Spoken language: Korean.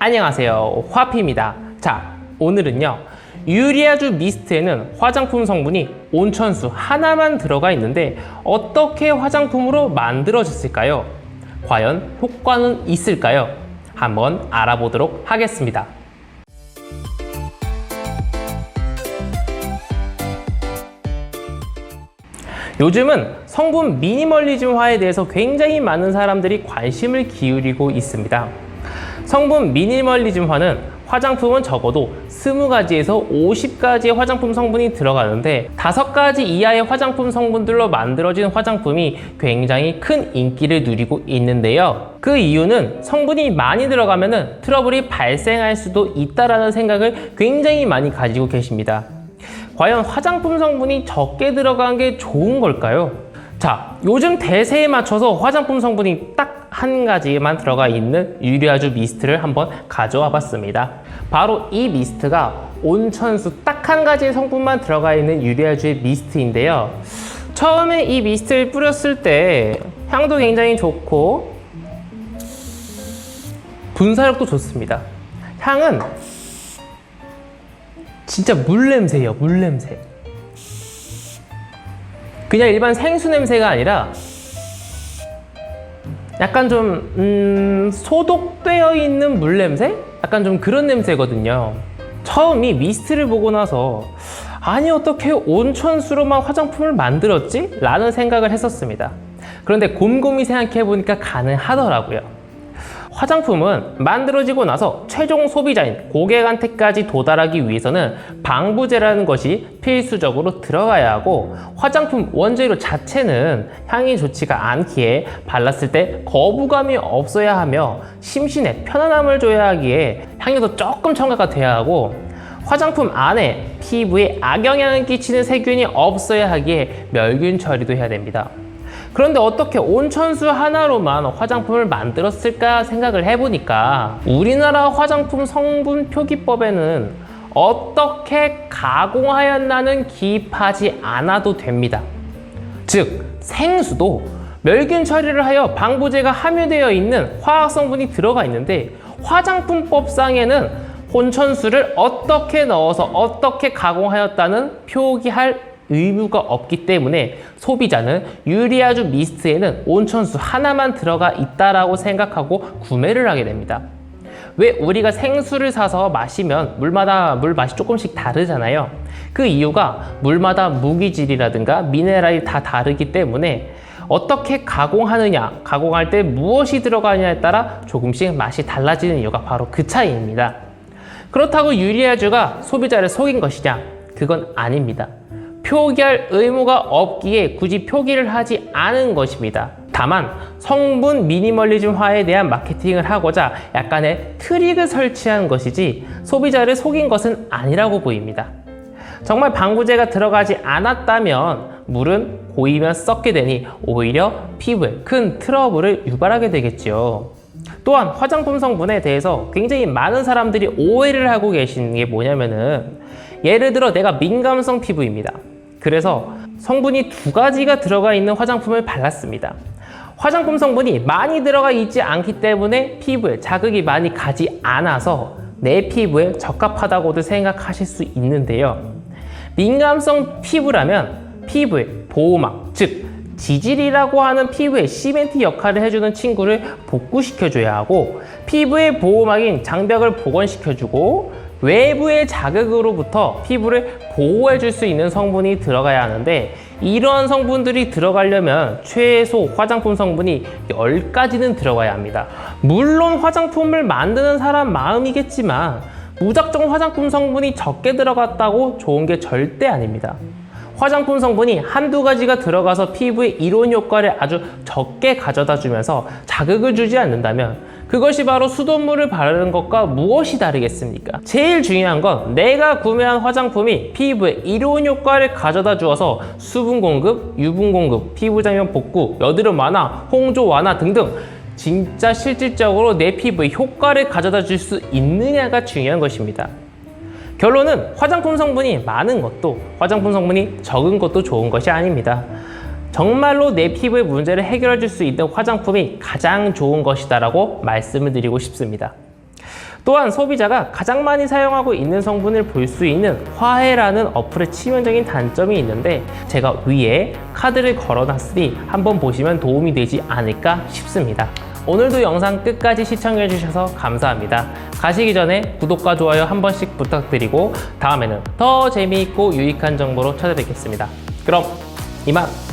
안녕하세요. 화피입니다. 자, 오늘은요. 유리아주 미스트에는 화장품 성분이 온천수 하나만 들어가 있는데 어떻게 화장품으로 만들어졌을까요? 과연 효과는 있을까요? 한번 알아보도록 하겠습니다. 요즘은 성분 미니멀리즘화에 대해서 굉장히 많은 사람들이 관심을 기울이고 있습니다. 성분 미니멀리즘화는 화장품은 적어도 20가지에서 50가지의 화장품 성분이 들어가는데 5가지 이하의 화장품 성분들로 만들어진 화장품이 굉장히 큰 인기를 누리고 있는데요. 그 이유는 성분이 많이 들어가면 트러블이 발생할 수도 있다라는 생각을 굉장히 많이 가지고 계십니다. 과연 화장품 성분이 적게 들어간 게 좋은 걸까요? 자, 요즘 대세에 맞춰서 화장품 성분이 딱 한 가지만 들어가 있는 유리아주 미스트를 한번 가져와 봤습니다. 바로 이 미스트가 온천수 딱 한 가지의 성분만 들어가 있는 유리아주의 미스트인데요. 처음에 이 미스트를 뿌렸을 때 향도 굉장히 좋고 분사력도 좋습니다. 향은 진짜 물 냄새예요, 물 냄새. 그냥 일반 생수 냄새가 아니라 약간 좀 음, 소독되어 있는 물 냄새? 약간 좀 그런 냄새거든요. 처음 이 미스트를 보고 나서 아니 어떻게 온천수로만 화장품을 만들었지? 라는 생각을 했었습니다. 그런데 곰곰이 생각해 보니까 가능하더라고요. 화장품은 만들어지고 나서 최종 소비자인 고객한테까지 도달하기 위해서는 방부제라는 것이 필수적으로 들어가야 하고 화장품 원재료 자체는 향이 좋지가 않기에 발랐을 때 거부감이 없어야 하며 심신에 편안함을 줘야 하기에 향유도 조금 첨가가 돼야 하고 화장품 안에 피부에 악영향을 끼치는 세균이 없어야 하기에 멸균 처리도 해야 됩니다. 그런데 어떻게 온천수 하나로만 화장품을 만들었을까 생각을 해보니까 우리나라 화장품 성분 표기법에는 어떻게 가공하였나는 기입하지 않아도 됩니다. 즉, 생수도 멸균 처리를 하여 방부제가 함유되어 있는 화학 성분이 들어가 있는데 화장품법상에는 온천수를 어떻게 넣어서 어떻게 가공하였다는 표기할 의무가 없기 때문에 소비자는 유리아주 미스트에는 온천수 하나만 들어가 있다라고 생각하고 구매를 하게 됩니다. 왜 우리가 생수를 사서 마시면 물마다 물 맛이 조금씩 다르잖아요. 그 이유가 물마다 무기질이라든가 미네랄이 다 다르기 때문에 어떻게 가공하느냐, 가공할 때 무엇이 들어가느냐에 따라 조금씩 맛이 달라지는 이유가 바로 그 차이입니다. 그렇다고 유리아주가 소비자를 속인 것이냐? 그건 아닙니다. 표기할 의무가 없기에 굳이 표기를 하지 않은 것입니다. 다만 성분 미니멀리즘화에 대한 마케팅을 하고자 약간의 트릭을 설치한 것이지 소비자를 속인 것은 아니라고 보입니다. 정말 방부제가 들어가지 않았다면 물은 고이면 썩게 되니 오히려 피부에 큰 트러블을 유발하게 되겠지요. 또한 화장품 성분에 대해서 굉장히 많은 사람들이 오해를 하고 계시는 게 뭐냐면은 예를 들어 내가 민감성 피부입니다. 그래서 성분이 두 가지가 들어가 있는 화장품을 발랐습니다. 화장품 성분이 많이 들어가 있지 않기 때문에 피부에 자극이 많이 가지 않아서 내 피부에 적합하다고도 생각하실 수 있는데요. 민감성 피부라면 피부의 보호막, 즉 지질이라고 하는 피부의 시멘트 역할을 해주는 친구를 복구시켜줘야 하고 피부의 보호막인 장벽을 복원시켜주고 외부의 자극으로부터 피부를 보호해 줄 수 있는 성분이 들어가야 하는데 이러한 성분들이 들어가려면 최소 화장품 성분이 10가지는 들어가야 합니다. 물론 화장품을 만드는 사람 마음이겠지만 무작정 화장품 성분이 적게 들어갔다고 좋은 게 절대 아닙니다. 화장품 성분이 한두 가지가 들어가서 피부의 이론 효과를 아주 적게 가져다 주면서 자극을 주지 않는다면 그것이 바로 수돗물을 바르는 것과 무엇이 다르겠습니까? 제일 중요한 건 내가 구매한 화장품이 피부에 이로운 효과를 가져다 주어서 수분 공급, 유분 공급, 피부 장면 복구, 여드름 완화, 홍조 완화 등등 진짜 실질적으로 내 피부에 효과를 가져다 줄 수 있느냐가 중요한 것입니다. 결론은 화장품 성분이 많은 것도 화장품 성분이 적은 것도 좋은 것이 아닙니다. 정말로 내 피부의 문제를 해결해 줄 수 있는 화장품이 가장 좋은 것이다 라고 말씀을 드리고 싶습니다. 또한 소비자가 가장 많이 사용하고 있는 성분을 볼 수 있는 화해라는 어플의 치명적인 단점이 있는데 제가 위에 카드를 걸어놨으니 한번 보시면 도움이 되지 않을까 싶습니다. 오늘도 영상 끝까지 시청해 주셔서 감사합니다. 가시기 전에 구독과 좋아요 한 번씩 부탁드리고 다음에는 더 재미있고 유익한 정보로 찾아뵙겠습니다. 그럼 이만